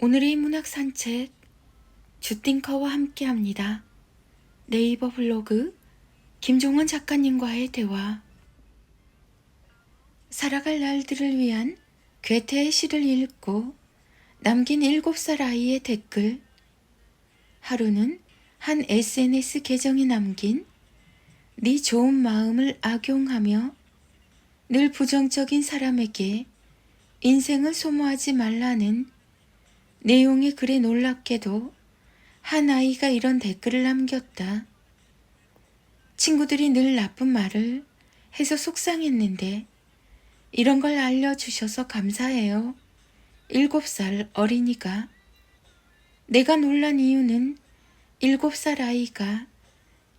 오늘의 문학 산책 주띵커와 함께 합니다. 네이버 블로그 김종원 작가님과의 대화 살아갈 날들을 위한 괴테의 시를 읽고 남긴 일곱 살 아이의 댓글 하루는 한 SNS 계정에 남긴 네 좋은 마음을 악용하며 늘 부정적인 사람에게 인생을 소모하지 말라는 내용의 글에 놀랍게도 한 아이가 이런 댓글을 남겼다. 친구들이 늘 나쁜 말을 해서 속상했는데 이런 걸 알려주셔서 감사해요. 일곱 살 어린이가 내가 놀란 이유는 일곱 살 아이가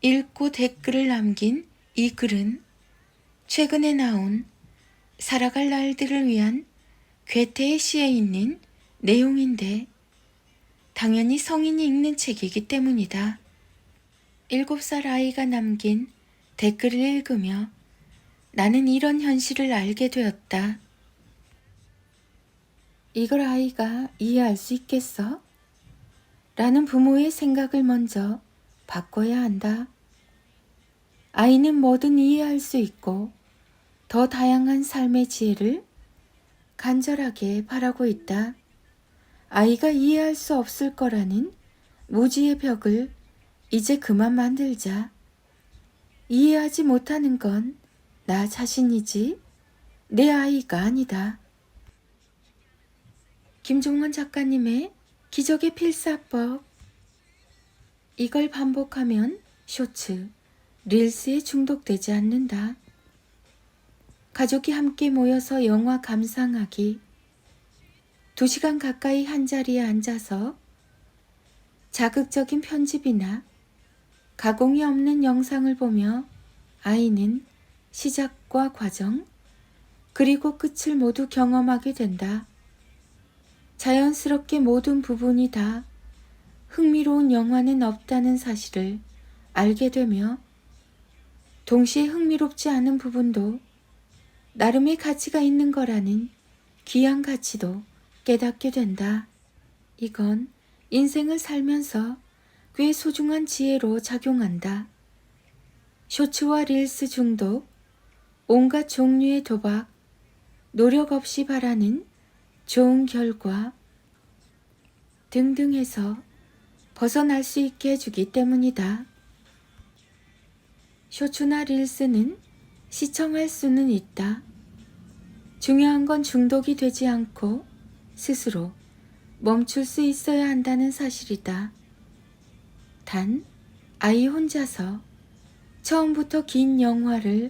읽고 댓글을 남긴 이 글은 최근에 나온 살아갈 날들을 위한 괴테의 시에 있는 내용인데 당연히 성인이 읽는 책이기 때문이다. 일곱 살 아이가 남긴 댓글을 읽으며 나는 이런 현실을 알게 되었다. 이걸 아이가 이해할 수 있겠어? 라는 부모의 생각을 먼저 바꿔야 한다. 아이는 뭐든 이해할 수 있고 더 다양한 삶의 지혜를 간절하게 바라고 있다. 아이가 이해할 수 없을 거라는 무지의 벽을 이제 그만 만들자. 이해하지 못하는 건 나 자신이지 내 아이가 아니다. 김종원 작가님의 기적의 필사법. 이걸 반복하면 쇼츠, 릴스에 중독되지 않는다. 가족이 함께 모여서 영화 감상하기. 두 시간 가까이 한 자리에 앉아서 자극적인 편집이나 가공이 없는 영상을 보며 아이는 시작과 과정, 그리고 끝을 모두 경험하게 된다. 자연스럽게 모든 부분이 다 흥미로운 영화는 없다는 사실을 알게 되며 동시에 흥미롭지 않은 부분도 나름의 가치가 있는 거라는 귀한 가치도 깨닫게 된다. 이건 인생을 살면서 꽤 소중한 지혜로 작용한다. 쇼츠와 릴스 중독, 온갖 종류의 도박, 노력 없이 바라는 좋은 결과 등등 해서 벗어날 수 있게 해주기 때문이다. 쇼츠나 릴스는 시청할 수는 있다. 중요한 건 중독이 되지 않고 스스로 멈출 수 있어야 한다는 사실이다. 단, 아이 혼자서 처음부터 긴 영화를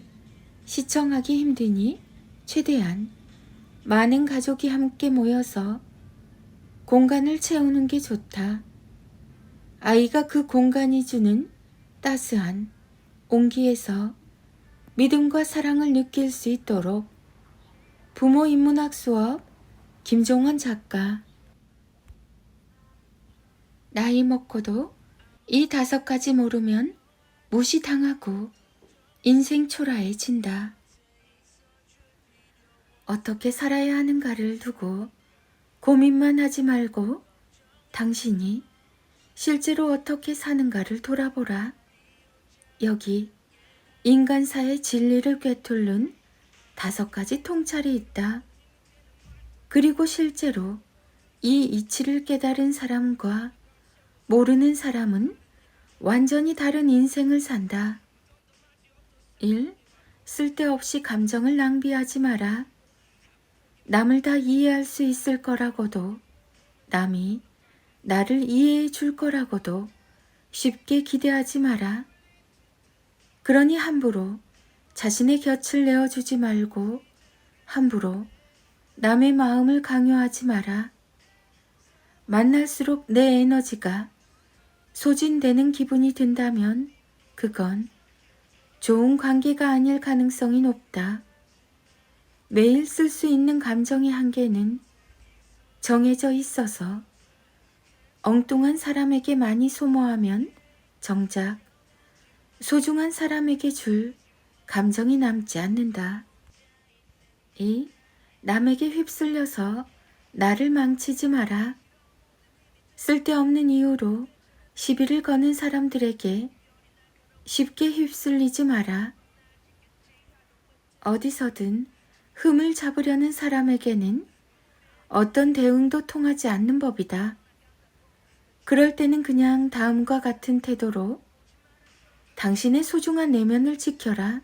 시청하기 힘드니 최대한 많은 가족이 함께 모여서 공간을 채우는 게 좋다. 아이가 그 공간이 주는 따스한 온기에서 믿음과 사랑을 느낄 수 있도록 부모 인문학 수업 김종원 작가 나이 먹고도 이 다섯 가지 모르면 무시당하고 인생 초라해진다. 어떻게 살아야 하는가를 두고 고민만 하지 말고 당신이 실제로 어떻게 사는가를 돌아보라. 여기 인간사의 진리를 꿰뚫는 다섯 가지 통찰이 있다. 그리고 실제로 이 이치를 깨달은 사람과 모르는 사람은 완전히 다른 인생을 산다. 1. 쓸데없이 감정을 낭비하지 마라. 남을 다 이해할 수 있을 거라고도 남이 나를 이해해 줄 거라고도 쉽게 기대하지 마라. 그러니 함부로 자신의 곁을 내어주지 말고 함부로 남의 마음을 강요하지 마라. 만날수록 내 에너지가 소진되는 기분이 든다면 그건 좋은 관계가 아닐 가능성이 높다. 매일 쓸 수 있는 감정의 한계는 정해져 있어서 엉뚱한 사람에게 많이 소모하면 정작 소중한 사람에게 줄 감정이 남지 않는다. 이 남에게 휩쓸려서 나를 망치지 마라. 쓸데없는 이유로 시비를 거는 사람들에게 쉽게 휩쓸리지 마라. 어디서든 흠을 잡으려는 사람에게는 어떤 대응도 통하지 않는 법이다. 그럴 때는 그냥 다음과 같은 태도로 당신의 소중한 내면을 지켜라.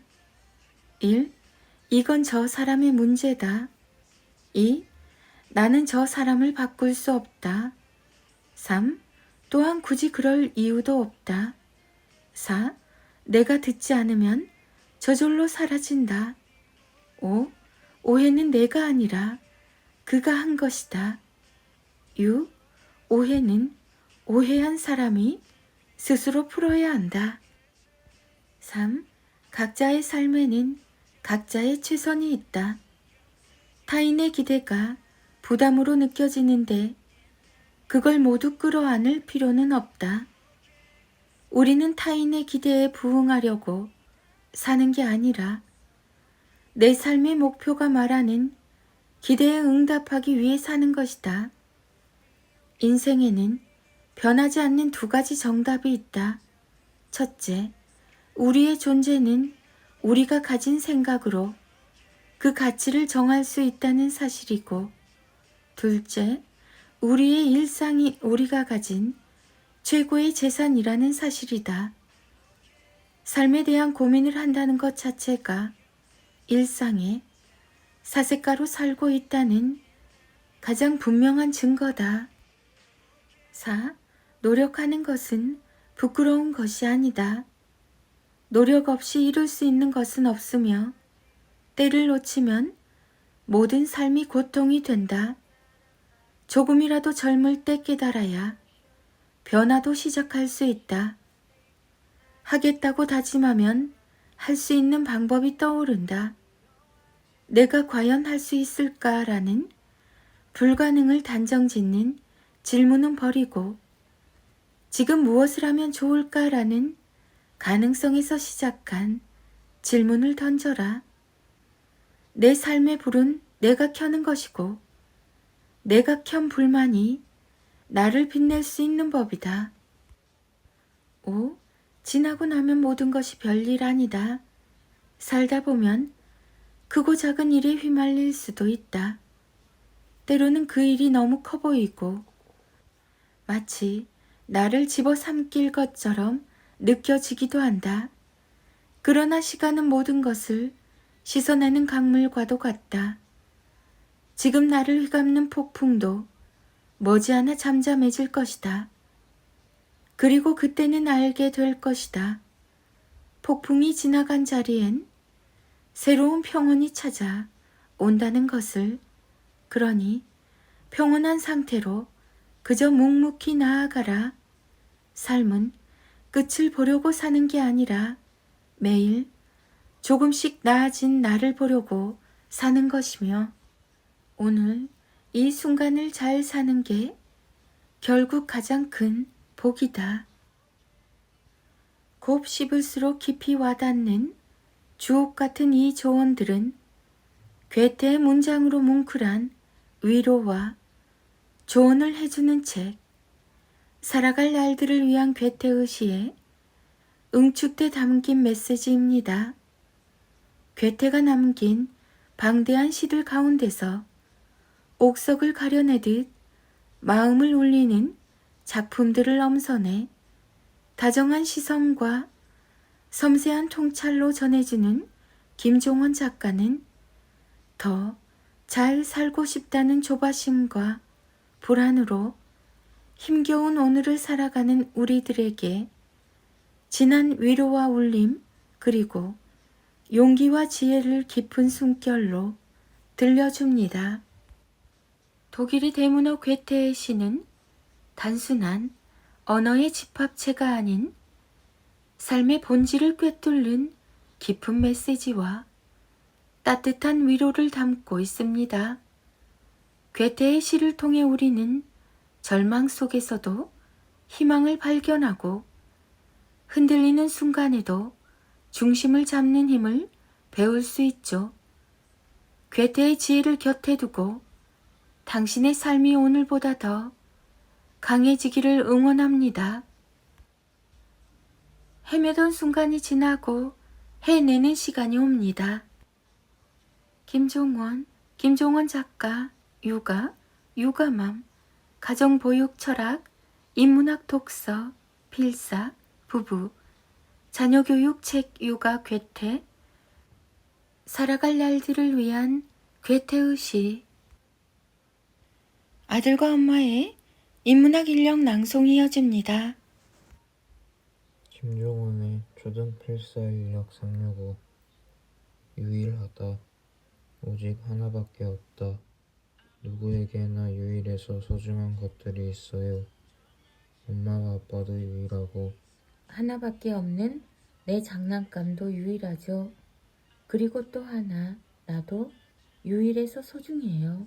1. 이건 저 사람의 문제다. 2. 나는 저 사람을 바꿀 수 없다. 3. 또한 굳이 그럴 이유도 없다. 4. 내가 듣지 않으면 저절로 사라진다. 5. 오해는 내가 아니라 그가 한 것이다. 6. 오해는 오해한 사람이 스스로 풀어야 한다. 3. 각자의 삶에는 각자의 최선이 있다. 타인의 기대가 부담으로 느껴지는데 그걸 모두 끌어안을 필요는 없다. 우리는 타인의 기대에 부응하려고 사는 게 아니라 내 삶의 목표가 말하는 기대에 응답하기 위해 사는 것이다. 인생에는 변하지 않는 두 가지 정답이 있다. 첫째, 우리의 존재는 우리가 가진 생각으로 그 가치를 정할 수 있다는 사실이고, 둘째, 우리의 일상이 우리가 가진 최고의 재산이라는 사실이다. 삶에 대한 고민을 한다는 것 자체가 일상에 사색가로 살고 있다는 가장 분명한 증거다. 4. 노력하는 것은 부끄러운 것이 아니다. 노력 없이 이룰 수 있는 것은 없으며 때를 놓치면 모든 삶이 고통이 된다. 조금이라도 젊을 때 깨달아야 변화도 시작할 수 있다. 하겠다고 다짐하면 할 수 있는 방법이 떠오른다. 내가 과연 할 수 있을까라는 불가능을 단정 짓는 질문은 버리고 지금 무엇을 하면 좋을까라는 가능성에서 시작한 질문을 던져라. 내 삶의 불은 내가 켜는 것이고 내가 켠 불만이 나를 빛낼 수 있는 법이다. 5. 지나고 나면 모든 것이 별일 아니다. 살다 보면 크고 작은 일에 휘말릴 수도 있다. 때로는 그 일이 너무 커 보이고 마치 나를 집어삼킬 것처럼 느껴지기도 한다. 그러나 시간은 모든 것을 씻어내는 강물과도 같다. 지금 나를 휘감는 폭풍도 머지않아 잠잠해질 것이다. 그리고 그때는 알게 될 것이다. 폭풍이 지나간 자리엔 새로운 평온이 찾아 온다는 것을 그러니 평온한 상태로 그저 묵묵히 나아가라. 삶은 끝을 보려고 사는 게 아니라 매일 조금씩 나아진 나를 보려고 사는 것이며 오늘 이 순간을 잘 사는 게 결국 가장 큰 복이다. 곱 씹을수록 깊이 와닿는 주옥 같은 이 조언들은 괴테의 문장으로 뭉클한 위로와 조언을 해주는 책, 살아갈 날들을 위한 괴테의 시에 응축돼 담긴 메시지입니다. 괴테가 남긴 방대한 시들 가운데서 옥석을 가려내듯 마음을 울리는 작품들을 엄선해 다정한 시선과 섬세한 통찰로 전해주는 김종원 작가는 더 잘 살고 싶다는 조바심과 불안으로 힘겨운 오늘을 살아가는 우리들에게 진한 위로와 울림 그리고 용기와 지혜를 깊은 숨결로 들려줍니다. 독일의 대문호 괴테의 시는 단순한 언어의 집합체가 아닌 삶의 본질을 꿰뚫는 깊은 메시지와 따뜻한 위로를 담고 있습니다. 괴테의 시를 통해 우리는 절망 속에서도 희망을 발견하고 흔들리는 순간에도 중심을 잡는 힘을 배울 수 있죠. 괴테의 지혜를 곁에 두고 당신의 삶이 오늘보다 더 강해지기를 응원합니다. 헤매던 순간이 지나고 해내는 시간이 옵니다. 김종원, 김종원 작가, 육아, 육아맘, 가정보육 철학, 인문학 독서, 필사, 부부, 자녀교육 책 육아 괴테, 살아갈 날들을 위한 괴테의시, 아들과 엄마의 인문학 인력 낭송이 이어집니다. 김종원의 초등 필사 인력 365 유일하다. 오직 하나밖에 없다. 누구에게나 유일해서 소중한 것들이 있어요. 엄마와 아빠도 유일하고 하나밖에 없는 내 장난감도 유일하죠. 그리고 또 하나, 나도 유일해서 소중해요.